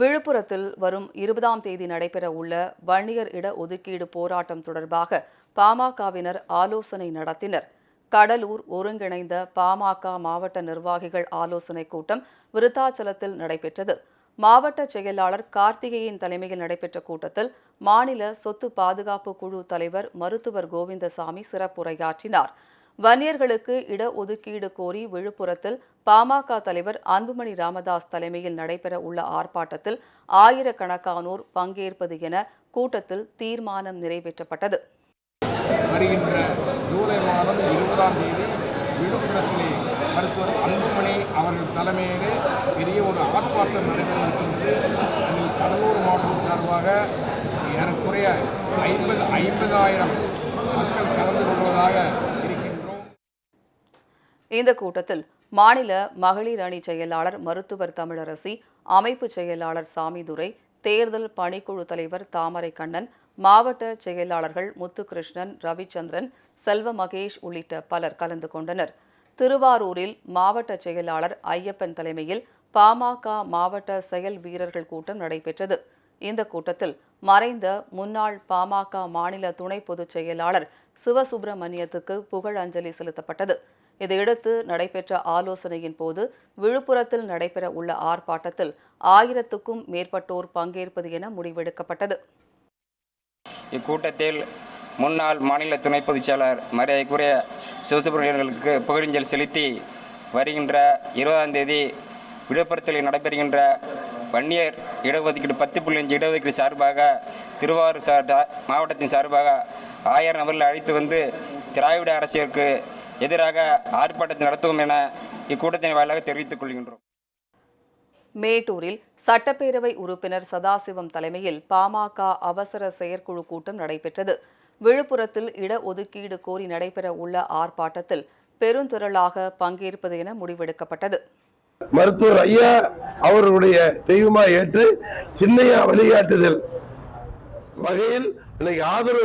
விழுப்புரத்தில் வரும் இருபதாம் தேதி நடைபெற உள்ள வன்னியர் இட ஒதுக்கீடு போராட்டம் தொடர்பாக பாமகவினர் ஆலோசனை நடத்தினர். கடலூர் ஒருங்கிணைந்த பாமக மாவட்ட நிர்வாகிகள் ஆலோசனை கூட்டம் விருத்தாச்சலத்தில் நடைபெற்றது. மாவட்ட செயலாளர் கார்த்திகேயன் தலைமையில் நடைபெற்ற கூட்டத்தில் மாநில சொத்து பாதுகாப்பு குழு தலைவர் மருத்துவர் கோவிந்தசாமி சிறப்புரையாற்றினார். வன்னியர்களுக்கு இடஒதுக்கீடு கோரி விழுப்புரத்தில் பாமக தலைவர் அன்புமணி ராமதாஸ் தலைமையில் நடைபெற உள்ள ஆர்ப்பாட்டத்தில் ஆயிரக்கணக்கானோர் பங்கேற்பது என கூட்டத்தில் தீர்மானம் நிறைவேற்றப்பட்டது. வருகின்ற ஜூலை மாதம் இருபதாம் தேதி விழுப்புரத்திலே மருத்துவர் அன்புமணி அவர்கள் தலைமையிலே பெரிய ஒரு ஆர்ப்பாட்டம் நடைபெறுகின்றது அதில் கடலூர் மாவட்டம் சார்பாக ஏறக்குறைய ஐம்பது ஐம்பதாயிரம் மக்கள் கலந்து கொள்வதாக இந்த கூட்டத்தில் மாநில மகளிர் அணி செயலாளர் மருத்துவர் தமிழரசி அமைப்பு செயலாளர் சாமிதுரை தேர்தல் பணிக்குழு தலைவர் தாமரை கண்ணன் மாவட்ட செயலாளர்கள் முத்துகிருஷ்ணன் ரவிச்சந்திரன் செல்வ மகேஷ் உள்ளிட்ட பலர் கலந்து கொண்டனர். திருவாரூரில் மாவட்ட செயலாளர் ஐயப்பன் தலைமையில் பாமக மாவட்ட செயல் வீரர்கள் கூட்டம் நடைபெற்றது. இந்த கூட்டத்தில் மறைந்த முன்னாள் பாமக மாநில துணை பொதுச் செயலாளர் சிவசுப்பிரமணியத்துக்கு புகழஞ்சலி செலுத்தப்பட்டது. இதையடுத்து நடைபெற்ற ஆலோசனையின் போது விழுப்புரத்தில் நடைபெற உள்ள ஆர்ப்பாட்டத்தில் ஆயிரத்துக்கும் மேற்பட்டோர் பங்கேற்பது என முடிவெடுக்கப்பட்டது. இக்கூட்டத்தில் முன்னாள் மாநில துணை பொதுச் செயலர் மரியாதைக்குரிய சிவசுப்பிரமணியர்களுக்கு புகழஞ்சல் செலுத்தி வருகின்ற இருபதாம் தேதி விழுப்புரத்தில் நடைபெறுகின்ற வன்னியர் இடஒதுக்கீடு பத்து புள்ளி அஞ்சு இடஒதுக்கீடு சார்பாக திருவாரூர் சார் மாவட்டத்தின் சார்பாக ஆயிரம் நபர்கள் அழைத்து வந்து திராவிட அரசியலுக்கு எதிராக ஆர்ப்பாட்டத்தை நடத்துவோம் என இக்கூட்டத்தின் வாயிலாக தெரிவித்துக் கொள்கின்றோம். மேட்டூரில் சட்டப்பேரவை உறுப்பினர் சதாசிவம் தலைமையில் பாமக அவசர செயற்குழு கூட்டம் நடைபெற்றது. விழுப்புரத்தில் இடஒதுக்கீடு கோரி நடைபெற உள்ள ஆர்ப்பாட்டத்தில் பெருந்திரளாக பங்கேற்பது என முடிவெடுக்கப்பட்டது. மருத்துவர் ஐயா அவர்களுடைய தெய்வமா ஏற்று சின்னையா வழிகாட்டுதல் வகையில் இன்னைக்கு ஆதரவு